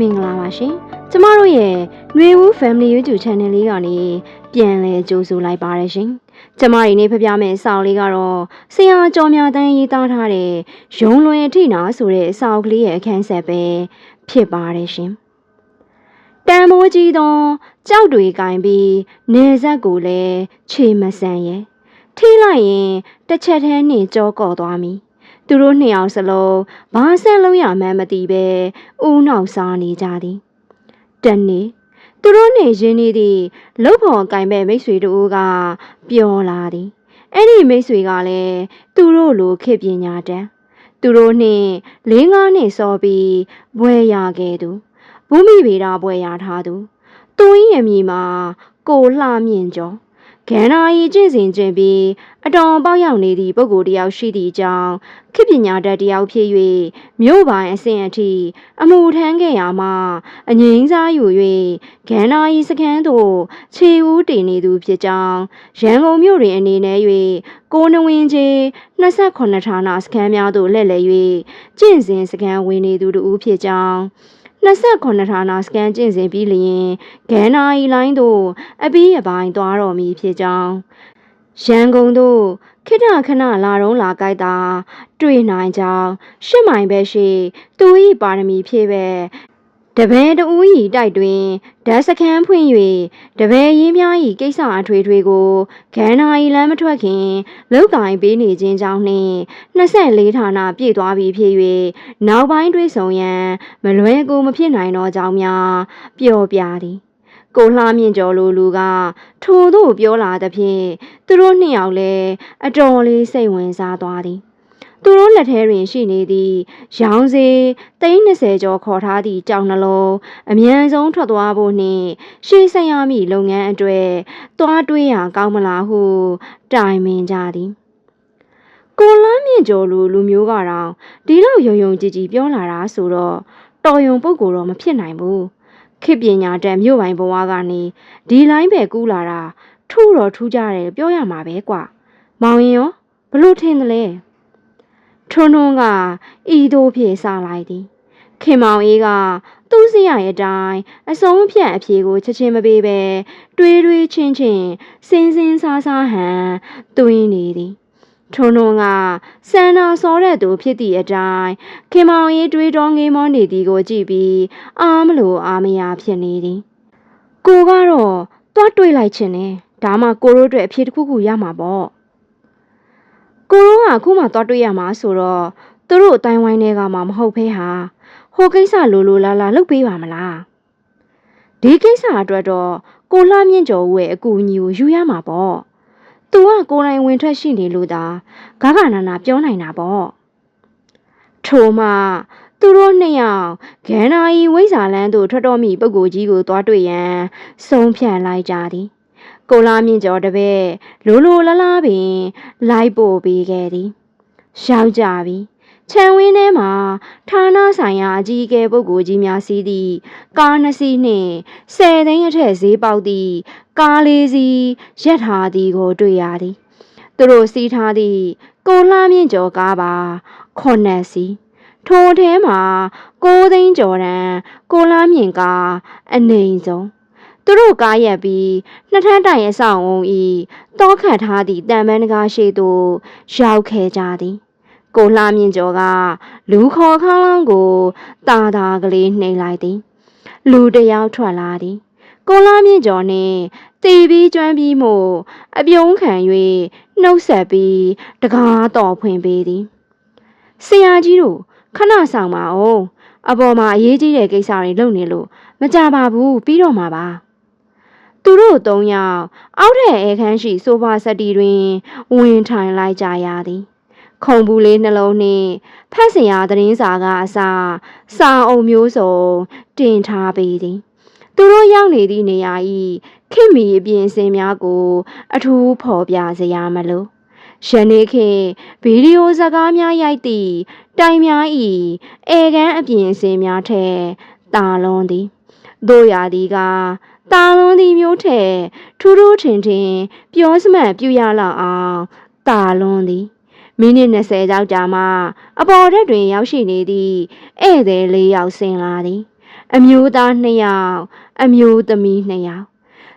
မင်္ဂလာပါရှင်ကျမတို့ရဲ့ຫນွေဦး Family YouTube Channel လေးကနေပြန်လည်ကြိုဆိုလိုက်ပါတယ်ရှင်ကျမဒီနေ့ဖပြမယ့်စာအုပ်လေးကတော့ဆရာကျော်မြတန်းရေးသားထားတဲ့ရုံလွင်အထိနာဆိုတဲ့စာအုပ်ကလေးရဲ့အခန်းဆက်ပဲဖြစ်ပါတယ်ရှင်တန်မိုးကြီးသောကြောက်တွေကင်ပြီးနေဆက်ကိုလည်းခြေမဆန်ရဲ့ထိလိုက်ရင်တစ်ချက်တည်းနှင်ကြောကော့သွားမည် သူတို့နှစ်ယောက်စလုံးဘာဆက်လုံးရမှန်းမသိပဲဦးနောက်စားနေကြသည်တနေ့သူတို့နေရင်းနေသည့်လှုပ်ဖော်ကင်မဲ့မိတ်ဆွေတို့ကပျော်လာသည်အဲ့ဒီမိတ်ဆွေကလည်းသူတို့လိုခေပညာတန်းသူတို့နှင့်လေးငါးနှစ်စောပြီးဘွဲရခဲ့သူဘုမိဗေဒဘွဲရထားသူသူ၏အမည်မှာကိုလှမြင့်ကျော် ခန္ဓာဤကျင့်စဉ်ကျင့်ပြီးအတော်ပေါက်ရောက်နေသည့်ပုဂ္ဂိုလ်တစ်ယောက်ရှိသည့်အကြောင်းခေပညာတတ်တစ်ယောက်ဖြစ်၍မြို့ပိုင်းအဆင့်အထိအမှုထမ်းခဲ့ရမှာအငိမ့်စားယူ၍ခန္ဓာဤစခန်းသို့ခြေဦးတည်နေသူဖြစ်ကြောင်းရန်ကုန်မြို့တွင်အနေနဲ့၍ကိုနဝင်းချေ28ဌာနစခန်းများသို့လှည့်လည်၍ကျင့်စဉ်စခန်းဝင်နေသူတို့ဖြစ်ကြောင်း 29ဌာနစကန်ကျင့်စဉ်ပြီးလျင်ဂန်နာဤလိုင်းသို့အပီးအပိုင်းသွားတော်မူဖြစ်ကြောင်းရန်ကုန်သို့ခိတခဏလာတော့လာကြိုက်တာ တွေ့နိုင်ကြောင်းရှစ်မိုင်ပဲရှိသူ၏ပါရမီဖြည့်ပဲ တပည့်တူဤတိုက်တွင်ဓာတ်စခန်းဖွင့်၍တပည့်ရင်းများ၏ကိစ္စအထွေထွေကိုဂန်နာဤလမ်းမထွက်ခင်လောက်ကင်ပေးနေခြင်းကြောင့်နှင့်24ဌာနပြည့်သွားပြီဖြစ်၍နောက်ပိုင်းတွေးဆုံရန်မလွဲကူမဖြစ်နိုင်သောကြောင့်များပျော်ပြသည်ကိုလှမြင့်ကျော်လိုလူကထို့သို့ပြောလာသဖြင့်သူတို့နှစ်ယောက်လည်းအတော်လေးစိတ်ဝင်စားသွားသည် သူတို့လက်ထဲတွင်ရှိနေသည့်ရောင်စေ30ကျော်ခေါ်ထားသည့်ကြောင်နှလုံးအမြန်ဆုံးထွက်သွားဖို့နှင့်ရှေ့ဆက်ရမည့်လုပ်ငန်းအတွေ့သွားတွေးရကောင်းမလားဟုတိုင်ပင်ကြသည်ကိုလမ်းမြင့်ကျော်လိုလူမျိုးကတော့ဒီလောက်ယုံယုံကြည်ကြည်ပြောလာတာဆိုတော့တော်ယုံပုဂ္ဂိုလ်တော့မဖြစ်နိုင်ဘူးခေပညာတန်မြို့ပိုင်ဘဝကနေဒီလိုင်းပဲကူးလာတာထူတော့ထူးကြတယ်ပြောရမှာပဲကွာမောင်ရင်ရောဘလို့ထင်တယ်လဲ ထွန်းထွန်းကဤသို့ဖြေစလိုက်သည်ခင်မောင်အေးကသူ့စရရဲ့အတိုင်းအစုံဖြတ်အဖြေကိုချက်ချင်းမပေးပဲတွေးတွေးချင်းချင်းစင်းစင်းစားစားဟန်တွင်းနေသည်ထွန်းထွန်းကစန္နာစောတဲ့သူဖြစ်သည့်အတိုင်းခင်မောင်ရေးတွေးတော်ငေးမောနေသည်ကိုကြည့်ပြီးအာမလို့အာမရဖြစ်နေသည်ကိုကတော့တွားတွေးလိုက်ခြင်းနဲ့ဒါမှကိုတို့အတွက်အဖြေတစ်ခုခုရမှာပေါ့ ကိုတို့ကအခုမှတွားတွေးရမှာဆိုတော့သူတို့အတိုင်းဝိုင်းတွေကမှမဟုတ်ဖဲဟာဟိုကိစ္စလိုလိုလားလားလုပ်ပေးပါမလားဒီကိစ္စအတွက်တော့ကိုလှမြင့်ကျော်ဦးရဲ့အကူအညီကိုယူရမှာပေါ့။ "तू ကကိုယ်တိုင်ဝင်ထွက်ရှိနေလို့သာဂဂနာနာပြောနိုင်တာပေါ့။ထို့မှသူတို့နှစ်ယောက်ဂန္ဓာရီဝိဇ္ဇာလန်းသို့ထွက်တော်မူပုဂ္ဂိုလ်ကြီးကိုသွားတွေ့ရန်ဆုံးဖြတ်လိုက်ကြသည်။ ကိုလာမြင့်ကျော်တပည့်လိုလိုလားလားပင် လိုက်ပို့ပေးခဲ့သည်။ရောက်ကြပြီ။ခြံဝင်းထဲမှာဌာနဆိုင်ရာအကြီးအကဲပုဂ္ဂိုလ်ကြီးများစီးသည့်ကားနှစ်စီးနှင့်ဆယ်သိန်းအထက်ဈေးပေါက်သည့်ကားလေးစီးရပ်ထားသည်ကိုတွေ့ရသည်သူတို့စီးထားသည့်ကိုလှမြင့်ကျော်ကားပါခုနှစ်စီးထိုထဲမှာကိုသိန်းကျော်တန်းကိုလှမြင့်ကားအနေဆုံး သူတို့ကားရက်ပြီးနှစ်ထပ်တိုင်အဆောင်အုံဤတောခတ်ထားသည့်တံပန်းတကားရှိသို့ရောက်ခဲ့ကြသည်ကိုလှမြင့်ကျော်ကလူခေါ်ခေါင်းလောင်းကိုတာတာကလေးနှိမ့်လိုက်သည် လူတယောက်ထွက်လာသည် ကိုလှမြင့်ကျော်နှင့်တီပြီးကျွမ်းပြီးမှုအပြုံးခံ၍နှုတ်ဆက်ပြီးတကားတော်ဖွင့်ပေးသည်ဆရာကြီးတို့ခဏဆောင်ပါအောင်အပေါ်မှာအရေးကြီးတဲ့ကိစ္စတွေလုပ်နေလို့မကြပါဘူးပြီးတော့မှာပါ သူတို့သုံးယောက်အောက်ထက်အဲခန်းရှိဆိုဖာဆက်တီတွင်ဝင်ထိုင်လိုက်ကြရသည်ခုံဘူးလေးနှလုံးနှင့်ဖတ်စရာသတင်းစာကအစာစာအုပ်မျိုးစုံတင်ထားပေသည်သူတို့ရောက်နေသည့်နေရာဤခင်မီအပြင်စင်များကို အထူးဖော်ပြစရာမလိုယနေ့ခေတ်ဗီဒီယိုဇာတ်ကားများရိုက်သည့်တိုင်များဤအေကန်းအပြင်စင်များထက်တာလွန်သည် တို့ရာဒီကတာလွန်သည်မျိုးထက်ထူးထူးထင်ထင်ပြောစမှတ်ပြရလောက်အောင်တာလွန်သည်မိနစ်20ကျောက်ကြာမှအပေါ်ထက်တွင်ရောက်ရှိနေသည့်ဧည့်သည်လေးယောက်ဆင်းလာသည်အမျိုးသား2ယောက်အမျိုးသမီး2ယောက်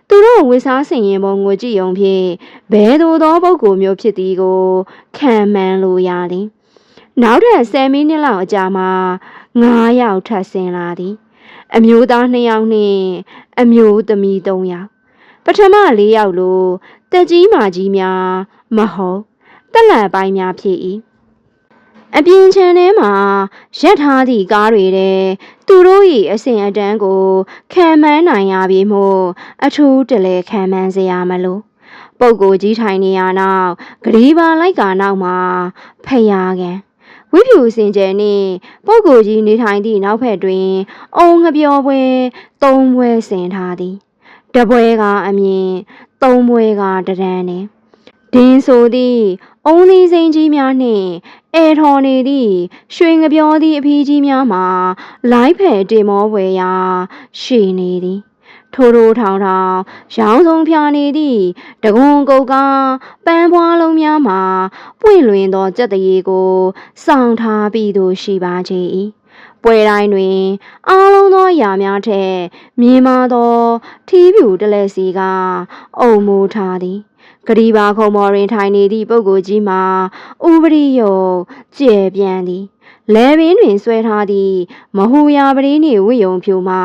သူတို့ဝိစားစင်ရင်ပုံကိုကြည့်ုံဖြင့်ဘဲသို့သောပုဂ္ဂိုလ်မျိုးဖြစ်သည်ကိုခံမှန်းလို့ရသည်နောက်ထပ်10မိနစ်လောက်အကြာမှာ9ယောက်ထပ်ဆင်းလာသည် အမျိုးသား2ယောက်နှင့်အမျိုးသမီး3ယောက်ပထမ4ယောက်လိုတက်ကြီးမာကြီးများမဟုတ်တက်လန့်ပိုင်းများဖြစ်၏အပြင်ခြံထဲမှာရက်ထားသည့်ကားတွေတဲ့သူတို့၏အစဉ်အတန်းကိုခံမှန်းနိုင်ရပြီမို့အထူးတလဲခံမှန်းစရာမလိုပုပ်ကိုကြီးထိုင်နေရနောက်ဂရီပါလိုက်ကာနောက်မှာဖယားကန် ဝိဖြူစင်ကြယ်နှင့်ပုပ်ကိုကြီးနေထိုင်သည့်နောက်ဖက်တွင် အုံငပြောပွဲသုံးပွဲဆင်ထားသည်တပွဲကအမြင်သုံးပွဲကတရန်နှင့်ဒင်းဆိုသည့်အုံသီးစိန်ကြီးများနှင့်အဲထော်နေသည့်ရွှေငပြောသည့်အဖီးကြီးများမှာလိုက်ဖယ်တင်မောဝယ်ရာရှိနေသည် ထိုးထိုးထောင်ထောင်ရောင်းဆုံးဖြာနေသည့်တကွန်ကုတ်ကပန်းပွားလုံးများမှာပွင့်လွင်သောကြက်တရေကိုစောင့်ထားပြီးသူရှိပါချေ၏ပွဲတိုင်းတွင်အားလုံးသောအရာများထက်မြင်မာသောထီးဖြူတလက်စီကအုံမိုးထားသည်ဂရီပါခုံမော်တွင်ထိုင်နေသည့်ပုဂ္ဂိုလ်ကြီးမှာဥပရိယောကျဲပြန့်သည် လဲပင်တွင်ဆွဲထားသည့်မဟူရာပရိနှင့်ဝိယုံဖြူမှာ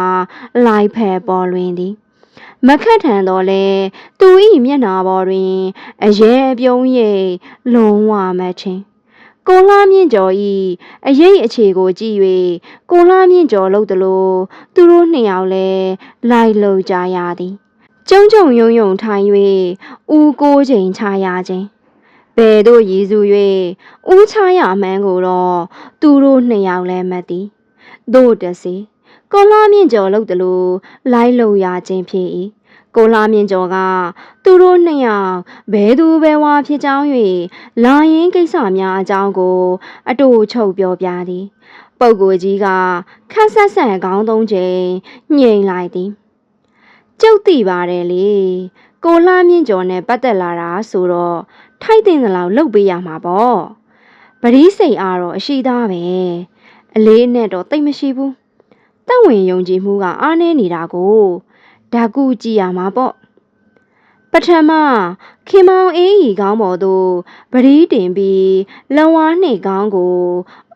လိုက်ဖက်ပေါ်လွင်သည်မခတ်ထန်တော့လဲသူဤမျက်နာပေါ်တွင်အရဲပြုံးရိပ်လုံးဝမချင်းကိုလှမြင့်ကျော်ဤအရေးအခြေကိုကြည့်၍ကိုလှမြင့်ကျော်လို့တလို့သူတို့နှစ်ယောက်လဲလိုက်လုံကြရသည်ကျုံကျုံယုံယုံထိုင်၍ဦးကိုချိန်ချရခြင်း ဘယ်သို့ရည်စူ၍ဦးချရမှန်းကိုတော့သူတို့နှစ်ယောက်လဲမသိသို့တစေကိုလှမြင့်ကျော်လို့တလို့လိုက်လုံရခြင်းဖြစ်၏ကိုလာမြင့်ကျော်ကသူတို့နှစ်ယောက်ဘဲသူဘဲဝါဖြစ်ကြောင်း၍လာရင်ကိစ္စများအကြောင်းကို အတူချုပ်ပြောပြသည် ပုပ်ကိုကြီးကခက်ဆက်ဆန်ခေါင်းသုံးချိန်ညှိန်လိုက်သည်ကျုပ်သိပါတယ်လေကိုလာမြင့်ကျော်နဲ့ပတ်သက်လာတာဆိုတော့ ထိုက်တင်သလောက်လှုပ်ပေးရမှာပေါ့ပရိစိတ်အားတော့အရှိသားပဲအလေးနဲ့တော့တိတ်မရှိဘူးတက်ဝင်ယုံကြည်မှုကအားနည်းနေတာကိုဓာကူကြည့်ရမှာပေါ့ပထမခင်မောင်အေးကြီးခေါင်းပေါ်သို့ပရီးတင်ပြီးလဝါးနှိတ်ခေါင်းကို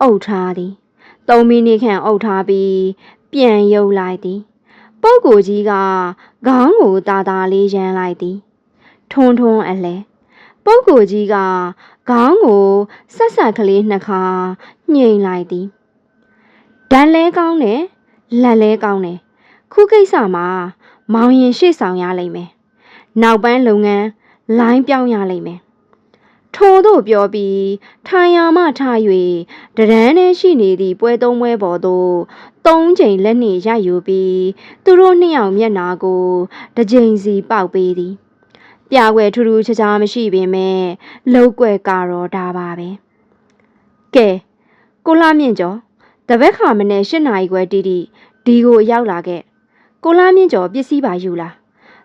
အုပ်ထားသည်၃မိနစ်ခန့်အုပ်ထားပြီးပြန်ရုပ်လိုက်သည်ပုပ်ကိုကြီးကခေါင်းကိုတာတာလေးရမ်းလိုက်သည်ထွန်းထွန်းအလဲ ပုပ်ကိုကြီးကခေါင်းကိုဆက်ဆက်ကလေးနှစ်ခါညှိလိုက်သည်ဓာတ်လဲကောင်းတယ်လက်လဲကောင်းတယ်ခုကိစ္စမှာမောင်ရင်ရှေ့ဆောင်ရလိမ့်မယ်။နောက်ပန်းလုပ်ငန်းလိုင်းပြောင်းရလိမ့်မယ်။ထို့သို့ပြောပြီးထိုင်ယာမှထား၍တရန်းနဲ့ရှိနေသည့်ပွဲသုံးပွဲပေါ်သို့သုံးချိန်လက်နှင့်ရယူပြီးသူတို့နှစ်ယောက်မျက်နာကိုတစ်ချိန်စီပေါက်ပေးသည်။ ပြွယ်ထူးထူးခြားခြားမရှိပေမဲ့လောက်ွယ်ကတော့ဒါပါပဲ။ကဲကိုလာမြင့်ကျော်တပည့်ခါမနဲ့၈နာရီခွဲတီးတီးဒီကိုရောက်လာခဲ့ကိုလာမြင့်ကျော်ပစ္စည်းပါယူလာ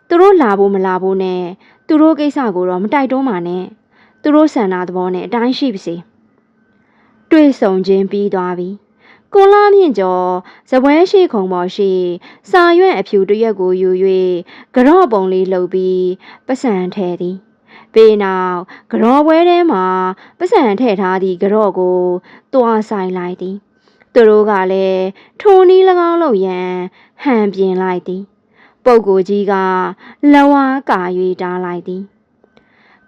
သူတို့လာဖို့မလာဖို့နဲ့သူတို့ကိစ္စကိုတော့မတိုက်တွန်းပါနဲ့သူတို့ဆန္ဒသဘောနဲ့အတိုင်းရှိပါစေတွေ့ဆုံခြင်းပြီးသွားပြီ ကိုလာမြင့်ကျော်ဇပွဲရှိခုံပေါ်ရှိ စာရွက်အဖြူတရက်ကိုယူ၍ကြော့ပုံလေးလှုပ်ပြီးပစံထဲသည်ပေနောက်ကြော့ပွဲထဲမှာပစံထည့်ထားသည့်ကြော့ကိုတွားဆိုင်လိုက်သည်သူတို့ကလည်းထိုနည်း၎င်းလုပ်ရန်ဟန်ပြင်လိုက်သည် ပုပ်ကိုကြီးကလဝါကာ၍တားလိုက်သည်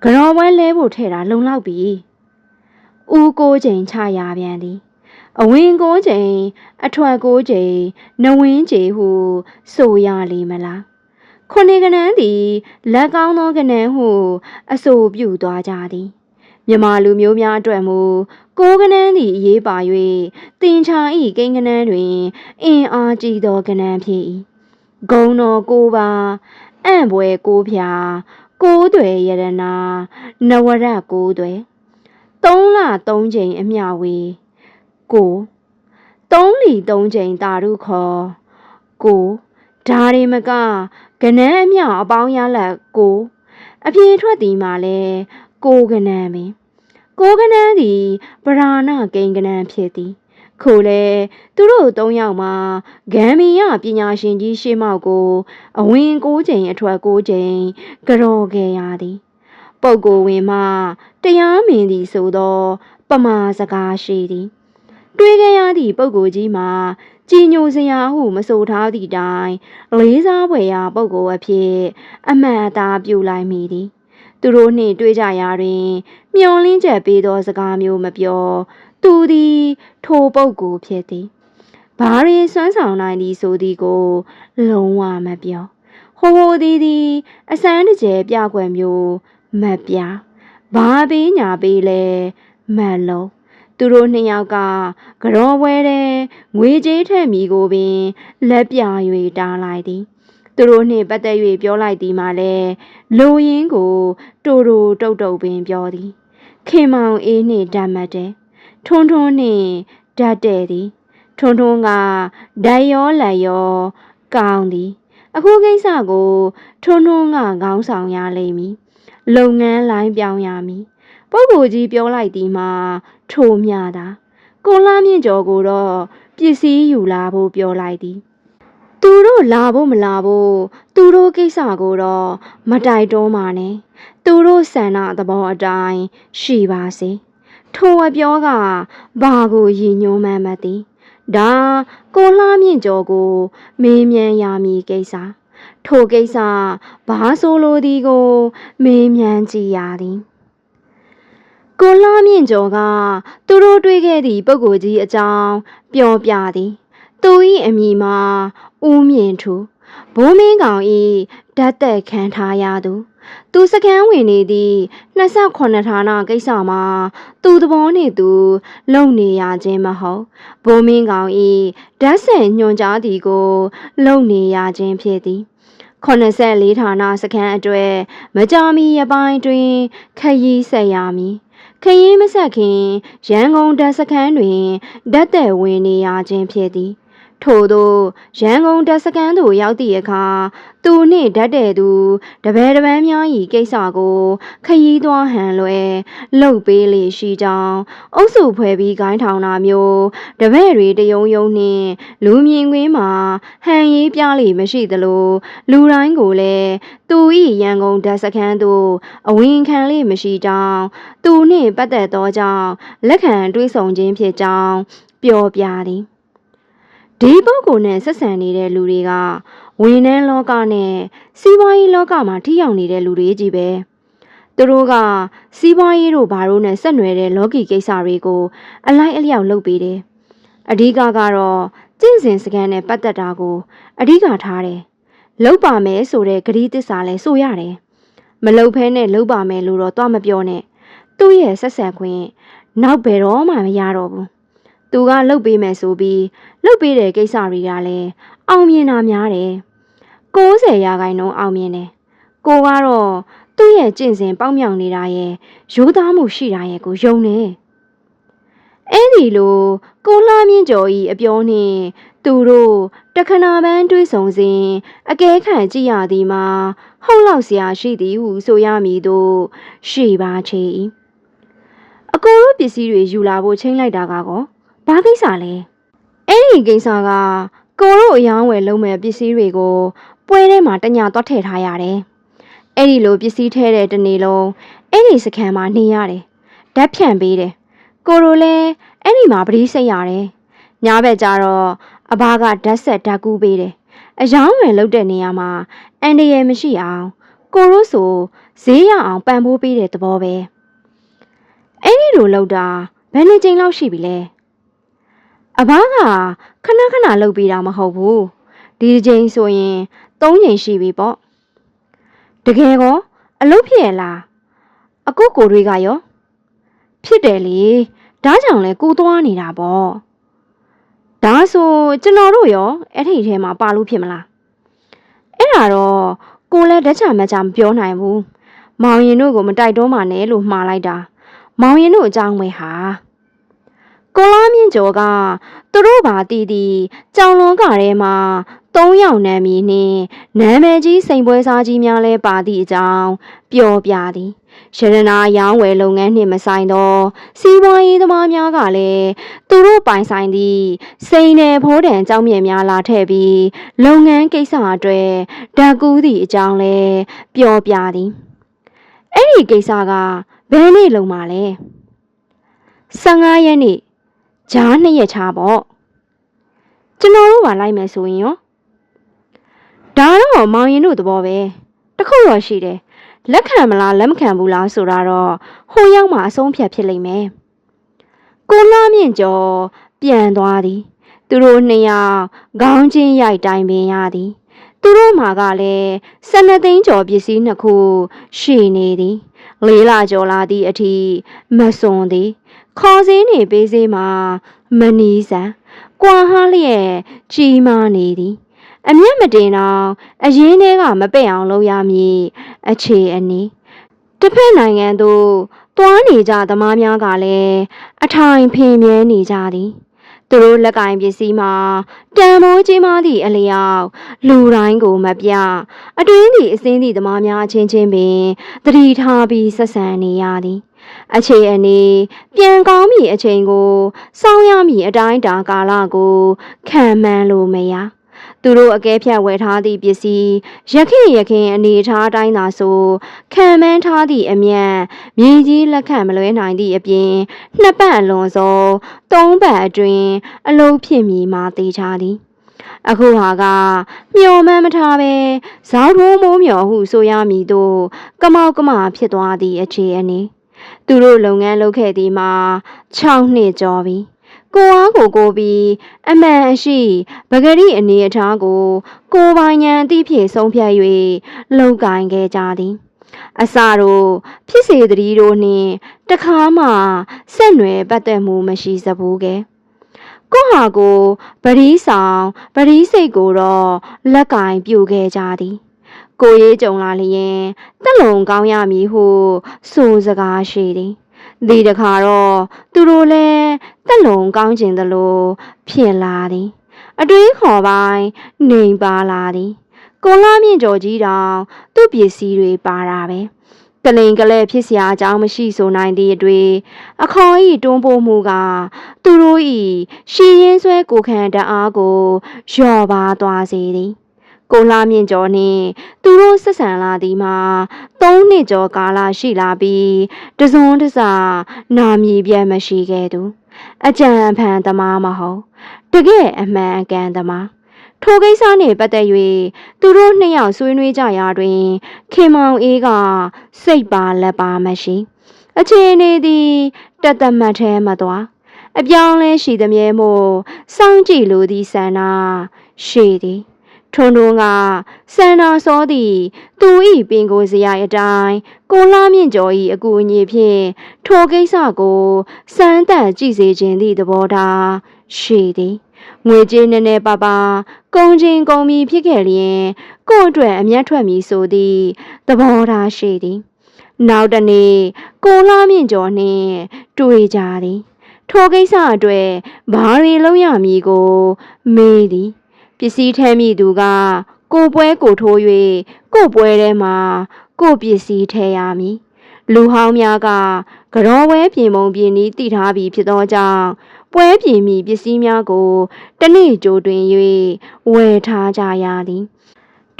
ကြော်ပွဲလဲဖို့ထဲ့တာလုံလောက်ပြီဦးကိုချိန်ချရပြန်သည် အဝင်ကိုချိန်အထွက်ကိုချိန်နဝင်းကြေဟု ဆိုရလိမ့်မလားခုနှစ်ကနန်းသည်လက်ကောင်းသောကနန်းဟု အဆိုပြုသွားကြသည်မြမလူမျိုးများအတွက်မူကိုကနန်းသည်အရေးပါ၍တင်ချာဤကိန်းကနန်းတွင် အင်အားကြီးသောကနန်းဖြစ်၏ဂုံတော်ကိုပါအံ့ပွဲကိုဖြာကိုးသွယ်ယရနာနဝရကိုးသွယ်သုံးလသုံးချိန်အမျှဝေ ကိုသုံးလီသုံးချိန်တာရုခေါ်ကိုဓာရီမကကနန်းအမျှအပေါင်းရလက်ကိုအပြေထွက်သည်မှာလဲကိုကနန်းပင်ကိုကနန်းသည်ပရာဏကိန်းကနန်းဖြစ်သည်ခိုလေသူတို့သုံးယောက်မှာဂမ်ဘီယာပညာရှင်ကြီးရှေးမောက်ကို အဝင်၉ချိန်အထွက်၉ချိန်ကြော်ခဲ့ရသည်ပုပ်ကိုဝင်မှတရားမင်သည်ဆိုသော ပမာစကားရှိသည် တွေးခဲ့ရသည့်ပုပ်ကိုကြီးမှာကြည်ညိုစရာဟုမဆိုထားသည့်တိုင်လေးစားဖွယ်ရာပုပ်ကိုအဖြစ်အမှန်အသားပြုလိုက်မိသည်သူတို့နှင့်တွေ့ကြရာတွင်မျောလင်းချက်ပေးသောစကားမျိုးမပြော သူသည်ထိုပုပ်ကိုဖြစ်သည်ဘာရင်စွမ်းဆောင်နိုင်သည်ဆိုသည်ကို လုံးဝမပြောဟိုဟိုသည်သည်အစမ်းတကျယ်ပြကွယ်မျိုးမပြဘာပေးညာပေးလဲမတ်လုံး သူတို့နှစ်ယောက်ကကြောပွဲတဲ့ငွေကြေးထက်မီကိုပင်လက်ပြ၍တားလိုက်သည်သူတို့နှင့်ပတ်သက်၍ပြောလိုက်သည်မှာလဲလိုရင်းကိုတူတူတုတ်တုတ်ပင်ပြောသည်ခင်မောင်အေးနှင့်ဓာတ်မှတ်တယ်ထွန်းထွန်းနှင့်ဓာတ်တဲ့သည်ထွန်းထွန်းကဓာတ်ရောလက်ရောကောင်းသည်အခုကိစ္စကိုထွန်းထွန်းကခေါင်းဆောင်ရလိမ့်မည်လုပ်ငန်းလိုင်းပြောင်းရမည်ပုဂ္ဂိုလ်ကြီးပြောလိုက်သည်မှာ ထိုမြတာကိုလာမြင့်ကျော်ကိုတော့ပစ္စည်းယူလာဖို့ပြောလိုက်သည်သူတို့လာဖို့မလာဖို့သူတို့ကိစ္စကိုတော့မတိုက်တွန်းပါနဲ့သူတို့ဆန္ဒသဘောအတိုင်းရှိပါစေထိုအပြောကဘာကိုရည်ညွှန်းမှန်းမသိဒါကိုလှမြင့်ကျော်ကို မေးမြန်းရမည်ကိစ္စထိုကိစ္စဘာဆိုလိုသည်ကို မေးမြန်းကြည့်ရသည် ကိုလှမြင့်ကျော်ကသူတို့တွေ့ခဲ့သည့်ပုဂ္ဂိုလ်ကြီးအကြောင်းပြောပြသည်သူ၏အမည်မှာဦးမြင့်ထူဘိုးမင်းကောင်၏ဓာတ်သက်ခံထားရသူသူစကန်းဝင်နေသည့်28ဌာနကိစ္စမှာသူသဘောနှင့်သူ လုံနေရခြင်းမဟုတ်ဘိုးမင်းကောင်၏ဓာတ်ဆန်ညွှန်ကြားသည်ကို လုံနေရခြင်းဖြစ်သည်84ဌာနစခန်းအတွဲမကြာမီရပိုင်းတွင်ခရီးဆက်ရမည် ခရီးမဆက်ခင်ရန်ကုန်ဓာတ်စခန်းတွင်ဓာတ်သက်ဝင်နေရခြင်းဖြစ်သည် ထို့သောရန်ကုန်တပ်စခန်းသို့ရောက်သည့်အခါသူနှင့်ဓာတ်တဲ့သူတပည့်တပန်းများ၏ကိစ္စကိုခရီးသွားဟန်လွယ်လှုပ်ပေးလေရှိကြောင်းအုပ်စုဖွဲ့ပြီးဂိုင်းထောင်တာမျိုးတပည့်တွေတယုံယုံနှင့်လူမြင်ကွင်းမှာဟန်ရေးပြလေမရှိသလိုလူတိုင်းကိုလည်းသူ၏ရန်ကုန်ဓာတ်စခန်းသို့အဝင်ခံလေမရှိကြောင်းသူနှင့်ပတ်သက်သောကြောင့်လက်ခံတွေးဆောင်ခြင်းဖြစ်ကြောင်းပြောပြသည် ဒီပုဂ္ဂိုလ်နဲ့ဆက်ဆံနေတဲ့လူတွေကဝန်ထမ်းလောကနဲ့စီးပွားရေးလောကမှာထိရောက်နေတဲ့လူတွေကြီးပဲသူတို့ကစီးပွားရေးတို့ဘာလို့နဲ့ဆက်နွယ်တဲ့လောကီကိစ္စတွေကိုအလိုက်အလျောက်လုပ်ပေးတယ်အဓိကကတော့ကျင့်စဉ်စကန်နဲ့ပတ်သက်တာကိုအဓိကထားတယ်လုပ်ပါမယ်ဆိုတဲ့ဂရီးသစ္စာလဲဆိုရတယ်မလုပ်ဖဲနဲ့လုပ်ပါမယ်လို့တော့သွားမပြောနဲ့သူ့ရဲ့ဆက်ဆက်ခွင့်နောက်ဘယ်တော့မှမရတော့ဘူး သူကလုပ်ပေးမယ်ဆိုပြီးလုတ်ပေးတဲ့ကိစ္စတွေကလည်းအောင်မြင်တာများတယ်90ရာခိုင်နှုန်းအောင်မြင်တယ်ကိုကတော့သူ့ရဲ့ကျင့်စဉ်ပေါက်မြောက်နေတာရဲ့ရိုးသားမှုရှိတာရဲ့ကိုယုံတယ်အဲ့ဒီလိုကိုလှမြင့်ကျော်ဤအပြောနှင့်သူတို့တခဏပန်းတွေးဆောင်စဉ်အကဲခံကြည့်ရသည်မှာဟုတ်လောက်စရာရှိသည်ဟုဆိုရမည်တို့ရှိပါချေ၏အကိုတို့ပစ္စည်းတွေယူလာဖို့ချိန်လိုက်တာကကော ဘာကိစ္စလဲအဲ့ဒီကိစ္စကကိုတို့အယောင်းဝယ်လုံးမဲ့ပစ္စည်းတွေကိုပွဲထဲမှာတညာသွားထည့်ထားရတယ်။အဲ့ဒီလိုပစ္စည်းထဲတဲ့တနေ့လုံးအဲ့ဒီစခန်းမှာနေရတယ်။ဓာတ်ဖြန့်ပေးတယ်။ကိုတို့လည်းအဲ့ဒီမှာပရိစိတ်ရတယ်။ညာဘက်ကျတော့အဘကဓာတ်ဆက်ဓာတ်ကူးပေးတယ်။အယောင်းဝယ်လုပ်တဲ့နေရာမှာအန်ဒီရယ်မရှိအောင်ကိုတို့ဆိုဈေးရအောင်ပံ့ပိုးပေးတဲ့သဘောပဲ။အဲ့ဒီလိုလုပ်တာဘယ်နှစ်ကြိမ်လောက်ရှိပြီလဲ။ အဘကခဏခဏလှုပ်ပေးတာမဟုတ်ဘူးဒီတစ်ချိန်ဆိုရင်၃ချိန်ရှိပြီပေါ့တကယ်ကောအလုပ်ဖြစ်ရလားအကုကိုတွေကရောဖြစ်တယ်လေဒါကြောင့်လဲကိုသွားနေတာပေါ့ဒါဆိုကျွန်တော်တို့ရောအဲ့ဒီထဲမှာပါလို့ဖြစ်မလားအဲ့ဒါတော့ကိုလည်းဓာတ်ချမချမပြောနိုင်ဘူးမောင်ရင်တို့ကိုမတိုက်တွန်းပါနဲ့လို့မှားလိုက်တာ မောင်ရင်တို့အကြောင်းပဲဟာ ကိုလာမြင့်ကျော်ကသူတို့ဘာတီးတီးကြောင်လွန်ကထဲမှာ၃ယောက်နာမည်နှင့်နာမည်ကြီးစိန်ပွဲစားကြီးများလဲပါသည့်အကြောင်းပြောပြသည်ရတနာရောင်းဝယ်လုပ်ငန်းနှင့်မဆိုင်သောစီးပွားရေးသမားများကလည်းသူတို့ပိုင်ဆိုင်သည့်စိန်နယ်ဖိုးတံကြောင်းမြင့်များလာထည့်ပြီးလုပ်ငန်းကိစ္စအတွက်ဓာတ်ကူးသည့်အကြောင်းလဲပြောပြသည်အဲ့ဒီကိစ္စကဘယ်နေ့လုံးမှာလဲ15ရက်နေ့ ဂျားနှစ်ရက်ချပေါ့ကျွန်တော်တို့ကလိုက်မယ်ဆိုရင်ရောဒါတော့မောင်ရင်တို့သဘောပဲတခုတော့ရှိတယ်လက်ခံမလားလက်မခံဘူးလားဆိုတာတော့ဟိုရောက်မှအဆုံးဖြတ်ဖြစ်လိမ့်မယ်ကိုလာမြင့်ကျော်ပြန်သွားသည် သူတို့နှစ်ယောက်ခေါင်းချင်းရိုက်တိုင်ပင်ရသည်သူတို့မှာကလည်း၁၂သိန်းကျော်ပစ္စည်းနှစ်ခုရှိနေသည်လေးလာကျော်လာသည့်အထိမစွန်သည် ခေါ်စင်းနေပေးစေးမှာမနီးစံကွာဟားလျက်ကြီးမားနေသည်အမျက်မတင်တော့အရင်ထဲကမပဲ့အောင်လုပ်ရမည်အခြေအနေတစ်ဖက်နိုင်ငံသို့သွားနေကြသမားများကလည်းအထိုင်ဖင်မြဲနေကြသည်သူတို့လက်ကင်ပစ္စည်းမှာတန်မိုးကြီးမားသည့်အလျောက်လူတိုင်းကိုမပြအတွင်းသည့်အစင်းသည့်သမားများအချင်းချင်းပင်တတိထားပြီးဆက်ဆံနေရသည် အခြေအနေပြန်ကောင်းမည့်အချိန်ကိုစောင့်ရမည့်အတိုင်းတာကာလကိုခံမှန်းလို့မရသူတို့အကဲဖြတ်ဝယ်ထားသည့်ပစ္စည်းရခင်ရခင်အနေထားအတိုင်းသာဆိုခံမှန်းထားသည့်အမြတ်မြေကြီးလက်ခံမလွဲနိုင်သည့်အပြင်နှစ်ပတ်အလွန်ဆုံးသုံးပတ်အတွင်းအလုံးဖြစ်မည်မှာသိချသည်အခုဟာကမျော်မှန်းမထားပဲဇောက်ထိုးမိုးမျော်ဟုဆိုရမည်သို့ကမောက်ကမဖြစ်သွားသည့်အခြေအနေ သူတို့လုပ်ငန်းလုပ်ခဲ့သည်မှာ6နှစ်ကျော်ပြီကိုအားကိုကိုပြီးအမှန်အရှိပဂရိအနေအထားကို ကိုပိုင်ဉာဏ်အသိဖြင့်ဆုံးဖြတ်၍လှုပ်ကိုင်ခဲ့ကြသည်အစတို့ဖြစ်စေတည်းတို့နှင့်တခါမှဆက်နွယ်ပတ်သက်မှုမရှိစဘူးကဲကိုဟာကိုပရိဆောင်ပရိစိတ်ကိုတော့လက်ကင်ပြူခဲ့ကြသည် ကိုရေးကြုံလာလျင်တက်လုံကောင်းရမည်ဟုဆိုစကားရှိသည်ဒီတခါတော့သူတို့လည်းတက်လုံကောင်းကျင်သလိုဖြစ်လာသည်အတွေးခေါ်ပိုင်းနေပါလာသည်ကိုလာမြင့်ကျော်ကြီးတောင်သူ့ပစ္စည်းတွေပါတာပဲကလိန်ကလေးဖြစ်စရာအကြောင်းမရှိဆိုနိုင်သည့်အတွေ့အခေါ်ဤတွန်းပို့မှုက သူတို့ဤရှည်ရင်းဆွဲကိုခံတအားကိုလျော့ပါသွားစေသည် ကိုလာမြင့်ကျော်နှင့်သူတို့ဆက်ဆံလာသည်မှာသုံးနှစ်ကျော်ကာလရှိလာပြီးတစုံတစနာမည်ပြတ်မရှိခဲ့သူအကြံဖန်သမားမဟုတ်တကယ်အမှန်အကန်သမားထိုကိစ္စနှင့်ပတ်သက်၍သူတို့နှစ်ယောက်ဆွေးနွေးကြရာတွင် ခင်မောင်အေးကစိတ်ပါလက်ပါမရှိအခြေအနေသည်တသက်မှတ်ထဲမသွားအပြောင်းလဲရှိသည်မြဲမို့စောင့်ကြည့်လိုသည့်ဆန္ဒရှိသည် ထွန်းထွန်းကစန္နာစောသည်သူ၏ပင်ကိုယ်စရာအတိုင်းကိုလာမြင့်ကျော်၏အကူအညီဖြင့်ထိုကိစ္စကိုစမ်းသပ်ကြည့်စေခြင်းသည့်သဘောထားရှိသည်ငွေကြေးနည်းနည်းပါးပါးကုန်ချင်းကုန်မီဖြစ်ခဲ့လျင်ကို့အတွက်အမျက်ထွက်မည်ဆိုသည့်သဘောထားရှိသည်နောက်တနေ့ကိုလာမြင့်ကျော်နှင့်တွေ့ကြသည်ထိုကိစ္စအတွက်ဘာတွေလုံးရမည်ကိုမေးသည် ပစ္စည်းထဲမိသူက ကိုပွဲကိုထိုး၍ကိုပွဲထဲမှာကိုပစ္စည်းထဲရမည်လူဟောင်းများကကြောဝဲပြင်ပုံပြင်ဤတည်ထားပြီးဖြစ်သောကြောင့်ပွဲပြင်မိပစ္စည်းများကိုတနေ့ကြိုတွင်၍ဝယ်ထားကြရသည်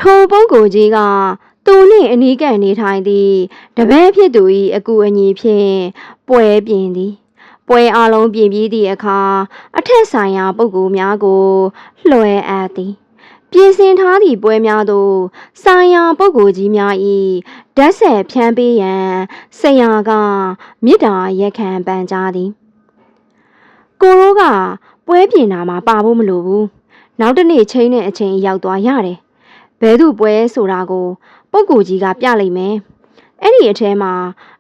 ထိုပုဂ္ဂိုလ်ကြီးကသူနှင့်အနီးကပ်နေထိုင်သည့်တပည့်ဖြစ်သူ၏အကူအညီဖြင့်ပွဲပြင်သည် ပွဲအလုံးပြင်ပြီးသည့်အခါအထက်ဆိုင်ရာပုဂ္ဂိုလ်များကိုလွှဲအပ်သည်ပြင်ဆင်ထားသည့်ပွဲများသို့ဆိုင်ရာပုဂ္ဂိုလ်ကြီးများ၏ဓာတ်ဆက်ဖြန်းပေးရန်ဆရာကမေတ္တာရက်ခံပန်ကြားသည်ကိုရိုးကပွဲပြင်တာမှာပါဖို့မလိုဘူးနောက်တစ်နေ့ချင်းနဲ့အချိန်ရောက်သွားရတယ်ဘဲသူပွဲဆိုတာကို ပုဂ္ဂိုလ်ကြီးကပြလိုက်မယ်အဲ့ဒီအထဲမှာ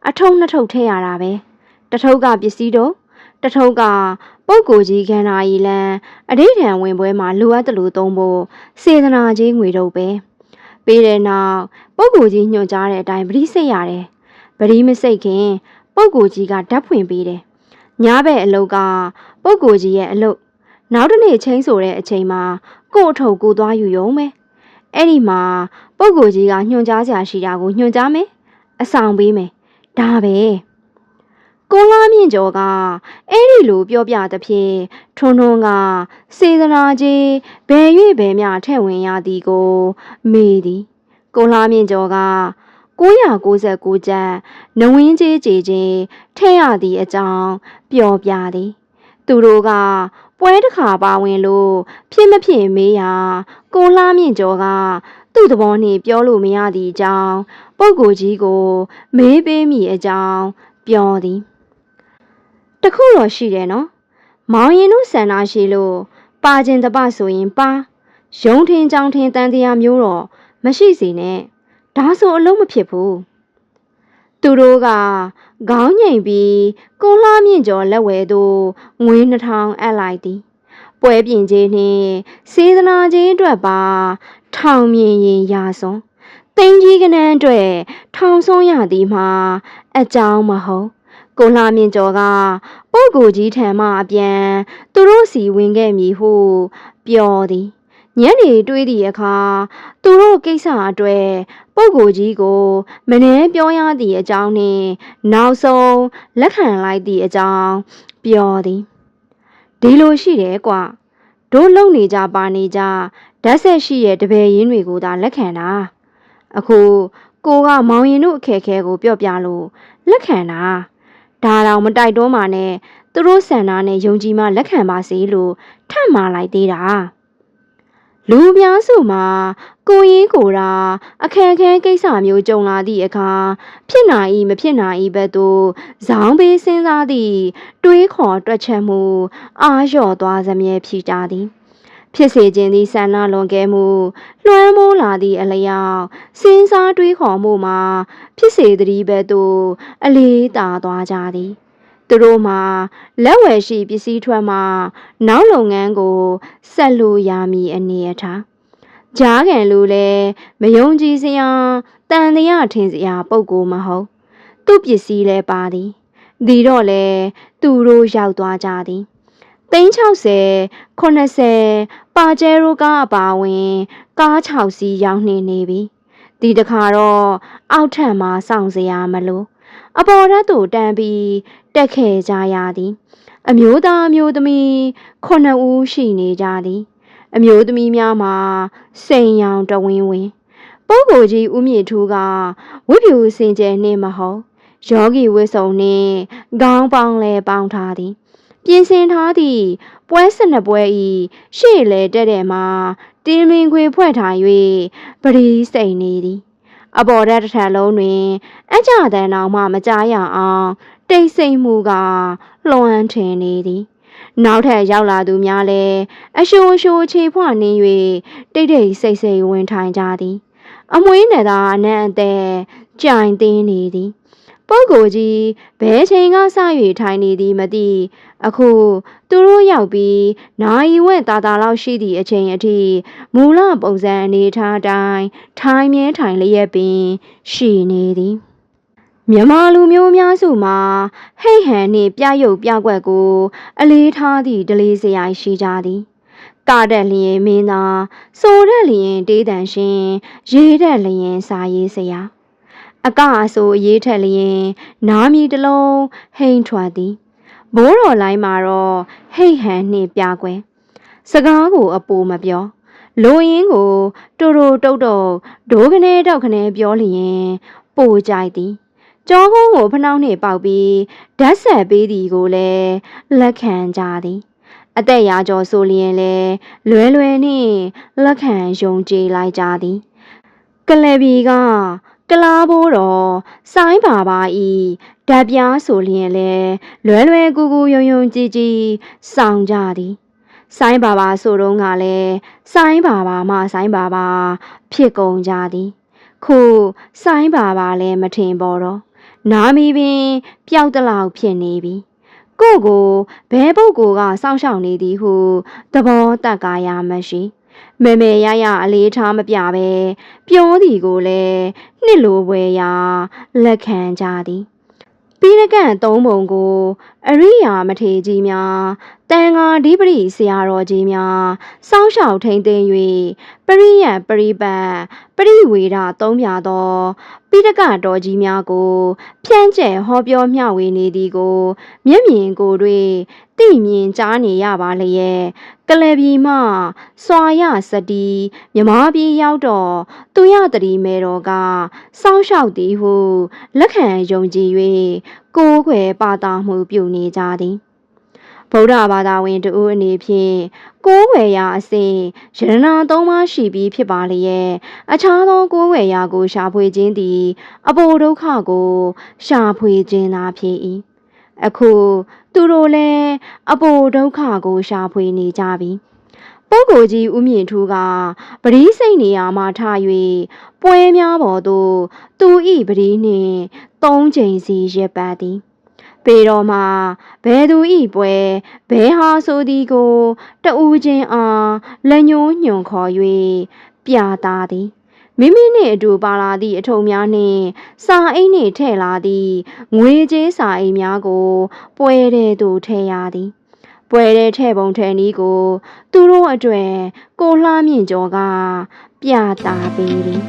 အထုံနှစ်ထုပ်ထည့်ရတာပဲ တစ်ထုပ်ကပစ္စည်းတော့တစ်ထုပ်ကပုဂ္ဂိုလ်ကြီးခန္ဓာရည်လန်းအဋိဌံဝင်ပွဲမှာလိုအပ်တယ်လို့သုံးဖို့စေတနာကြီးငွေတော့ပဲပေးတဲ့နောက်ပုဂ္ဂိုလ်ကြီးညွှန်ကြားတဲ့အတိုင်းပရိစိတ်ရတယ်ပရိမစိတ်ခင် ပုဂ္ဂိုလ်ကြီးကဓာတ်ဖွင့်ပေးတယ်ညားဘက်အလုတ်ကပုပ်ကိုကြီးရဲ့အလုတ်နောက်တစ်နေ့ချင်းဆိုတဲ့အချိန်မှာကို့အထုပ်ကိုသွားယူရုံပဲအဲ့ဒီမှာပုပ်ကိုကြီးကညွှန်ကြားစရာရှိတာကိုညွှန်ကြားမယ်အဆောင်ပေးမယ်ဒါပဲ ကိုလာမြင့်ကျော်ကအဲ့ဒီလိုပြောပြသဖြင့်ထွန်းထွန်းကစေတနာကြီးဘယ်၍ဘယ်မျှထဲ့ဝင်ရသည်ကိုမေးသည်ကိုလာမြင့်ကျော်က999ကျပ်နဝင်းကြီးကြည်ချင်းထဲ့ရသည့်အကြောင်းပြောပြသည်သူတို့ကပွဲတစ်ခါပါဝင်လို့ဖြစ်မဖြစ်မေးရာကိုလှမြင့်ကျော်ကသူ့သဘောနှင့်ပြောလို့မရသည့်အကြောင်းပုပ်ကိုကြီးကို မေးပေးမိအကြောင်းပြောသည် တခုတော့ရှိတယ်နော်မောင်ရင်တို့ဆန္ဒရှိလို့ပါခြင်းတပဆိုရင်ပါရုံထင်းကြောင်ထင်းတန်တရားမျိုးတော့မရှိစေနဲ့ဒါဆိုအလုံးမဖြစ်ဘူးသူတို့ကခေါင်းငိမ်ပြီးကိုလှမြင့်ကျော်လက်ဝဲသို့ငွေ2000အပ်လိုက်သည်ပွဲပြင်ခြင်းနှင့်စေတနာခြင်းအတွက်ပါ ထောင်မြင်ရင်ရာစွန်တင်းကြီးကနန်းအတွက်ထောင်ဆုံးရသည်မှာအကြောင်းမဟုတ် ကိုလှမြင့်ကျော်ကပုပ်ကိုကြီးထံမှအပြန်သူတို့စီဝင်ခဲ့မည်ဟုပြောသည်ညနေတွေးသည့်အခါသူတို့ကိစ္စအတွက်ပုပ်ကိုကြီးကို မနှဲပြောရသည့်အကြောင်းနှင့်နောက်ဆုံးလက်ခံလိုက်သည့်အကြောင်းပြောသည်ဒီလိုရှိတယ်ကွာတို့လုံနေကြပါနေကြဓာတ်ဆက်ရှိရဲ့တပည့်ရင်းတွေကိုသာလက်ခံတာအခုကိုကမောင်ရင်တို့အခက်အခဲကိုပြောပြလို့လက်ခံတာ ဒါတော့မတိုက်တွန်းပါနဲ့သူတို့ဆန္ဒနဲ့ယုံကြည်မှလက်ခံပါစေလို့ထပ်မှာလိုက်သေးတာလူများစုမှာကိုရင်ကိုရာအခက်အခဲကိစ္စမျိုးကြုံလာသည့်အခါဖြစ်နိုင်၏မဖြစ်နိုင်၏ဘက်သို့ဇောင်းပေးစဉ်းစားသည့်တွေးခေါ်တွက်ချက်မှုအာလျော့သွားစမြဲဖြစ်ကြသည် ဖြစ်စေခြင်းသည်ဆန္ဒလွန်ကဲမှုလွှမ်းမိုးလာသည့်အလျောက်စဉ်းစားတွေးခေါ်မှုမှာဖြစ်စေသည့်ဘက်သို့အလေးတာသွားကြသည်သူတို့မှာလက်ဝယ်ရှိပစ္စည်းထွက်မှနောက်လုပ်ငန်းကိုဆက်လို့ရမည်အနေအထားကြားခံလူလည်းမယုံကြည်စရာတန်တရားထင်စရာပုံကိုမဟုတ်သူ့ပစ္စည်းလည်းပါသည်ဒီတော့လေသူတို့ရောက်သွားကြသည် 360 80ပါကျဲရိုကားအပါဝင်ကား6စီးရောက်နေနေပြီဒီတခါတော့အောက်ထပ်မှာစောင့်စရာမလိုအပေါ်ဓာတ်သို့တန်းပြီးတက်ခဲ့ကြရသည် အမျိုးသားအမျိုးသမီးခုနှစ်ဦးရှိနေကြသည် အမျိုးသမီးများမှာစိန်ရောင်တဝင်းဝင်းပုဂ္ဂိုလ်ကြီးဦးမြင့်ထူးကဝိဖြူစင်ကြယ်နှင့်မဟုတ်ယောဂီဝိစုံနှင့်ခေါင်းပေါင်းလဲပေါင်းထားသည် ပြင်ဆင်ထားသည့်ပွဲစနပွဲဤရှေ့လေတက်တဲ့မှာတင်းမင်းခွေဖွဲ့ထား၍ပရိစိန်နေသည်အပေါ်ဓာတ်တစ်ထပ်လုံးတွင် အကြတဲ့နောက်မှမကြားရအောင် တိတ်ဆိတ်မှုကလွှမ်းထင်နေသည်နောက်ထပ်ရောက်လာသူများလည်းအရှိုးရှိုးခြေဖွနေ၍တိတ်တိတ်ဆိတ်ဆိတ်ဝင်ထိုင်ကြသည် အမွေးနဲ့သာအနံ့အသက်ကြိုင်တင်းနေသည် ပုဂ္ဂိုလ်ကြီးဘဲချိန်ကစ၍ထိုင်နေသည်မသိ အခုသူတို့ရောက်ပြီးနိုင်ဝက်တာတာလောက်ရှိသည့်အချိန်အထိမူလပုံစံအနေထားတိုင်းထိုင်မြဲထိုင်လျက်ပင်ရှိနေသည်မြန်မာလူမျိုးများစုမှာဟိတ်ဟန်နှင့်ပြရုပ်ပြကွက်ကို အလေးထားသည့်ဒလေးစရိုက်ရှိကြသည်ကတက်လျင်မင်းသားစိုးတက်လျင်တေးတန်ရှင်ရေးတက်လျင်စာရေးစရာအကအဆိုရေးထက်လျင် နားမီတစ်လုံးဟိန်ထွက်သည် ဘိုးတော်လိုင်းမှာတော့ဟိတ်ဟန်နှင့်ပြကွယ်စကားကိုအပူမပြောလိုရင်းကိုတူတူတုတ်တုတ်ဒိုးကနေတောက်ကနေပြောလျင်ပိုကြိုက်သည်ကြောကုန်းကိုဖနှောင်းနှင့်ပေါက်ပြီးဓာတ်ဆက်ပေးသည်ကိုလည်းလက်ခံကြသည်အသက်ရာကျော်ဆိုလျင်လဲလွယ်လွယ်နှင့်လက်ခံယုံကြည်လိုက်ကြသည်ကလဘီက ကလားဘိုးတော်ဆိုင်းပါပါဤဓာတ်ပြားဆိုလျင်လဲလွယ်လွယ်ကူကူယုံယုံကြည်ကြည်ဆောင်ကြသည်ဆိုင်းပါပါဆိုတော့ကလည်းဆိုင်းပါပါမဆိုင်းပါပါဖြစ်ကုန်ကြသည်ခုဆိုင်းပါပါလည်းမထင်ပေါ်တော့နာမီပင်ပျောက်တလောက်ဖြစ်နေပြီကိုကိုဘဲပုတ်ကိုကစောင့်ရှောက်နေသည်ဟုသဘောတတ်ကာရမရှိ မေမေရရအလေးထားမပြပဲပြောသည်ကိုလည်းနှစ်လိုပွဲရာလက်ခံကြသည်ပြီးရကန့်သုံးပုံကို အရိယာမထေရကြီးများ တန်ဃာဓိပတိဆရာတော်ကြီးများစောင်းရှောက်ထိန်သိမ်း၍ပရိယတ်ပရိပတ်ပရိဝေဒသုံးပြသောပိဋကတော်ကြီးများကိုဖြန့်ကျက်ဟောပြောမျှဝေနေသည်ကိုမျက်မြင်ကိုယ်တွေ့သိမြင်ကြားနေရပါလျက်ကလပြီမှစွာရစတီမြမပြည်ရောက်တော့သူရတရီမဲတော်ကစောင်းလျှောက်သည်ဟုလက်ခံယုံကြည်၍ကိုးကွယ်ပါတာမှုပြုနေကြသည် ဗုဒ္ဓဘာသာဝင်တူအနေဖြင့်ကိုးကွယ်ရာအစဉ်ယရနာသုံးပါးရှိပြီးဖြစ်ပါလျက်အခြားသောကိုးကွယ်ရာကိုရှာဖွေခြင်းသည်အပိုဒုက္ခကို ရှာဖွေခြင်းသာဖြစ်၏အခုသူတို့လည်းအပိုဒုက္ခကိုရှာဖွေနေကြပြီပုဂ္ဂိုလ်ကြီးဦးမြင့်ထူးကပရိစိတ်နေရာမှထ၍ပွဲများပေါ်သို့သူဤပရိနှင့်သုံးချိန်စီရက်ပတ်သည် ပေတော်မှာဘယ်သူဤပွဲဘဲဟာဆိုသည်ကိုတဦးချင်းအားလက်ညှိုးညွန်ခေါ်၍ပြတာသည်မိမိနှင့်အတူပါလာသည့်အထုံများနှင့်စာအိတ်နှင့်ထည့်လာသည့်ငွေကြေးစာအိတ်များကို ပွဲတဲ့သို့ထည့်ရသည်ပွဲတဲ့ထဲ့ပုံထဲနည်းကို သူတို့အတွေ့ကိုလှမြင့်ကျော်က ပြတာပေးသည်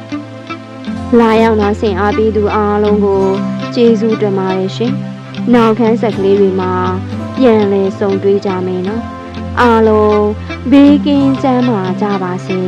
လာရောက်လာဆင်အားပေးသူအားလုံးကိုကျေးဇူးတင်ပါတယ်ရှင် နောက်ခန်းဆက်ကလေးတွေမှာပြန်လည်ဆုံတွေ့ကြမယ်နော်အားလုံးဘေးကင်းကျန်းမာကြပါစေ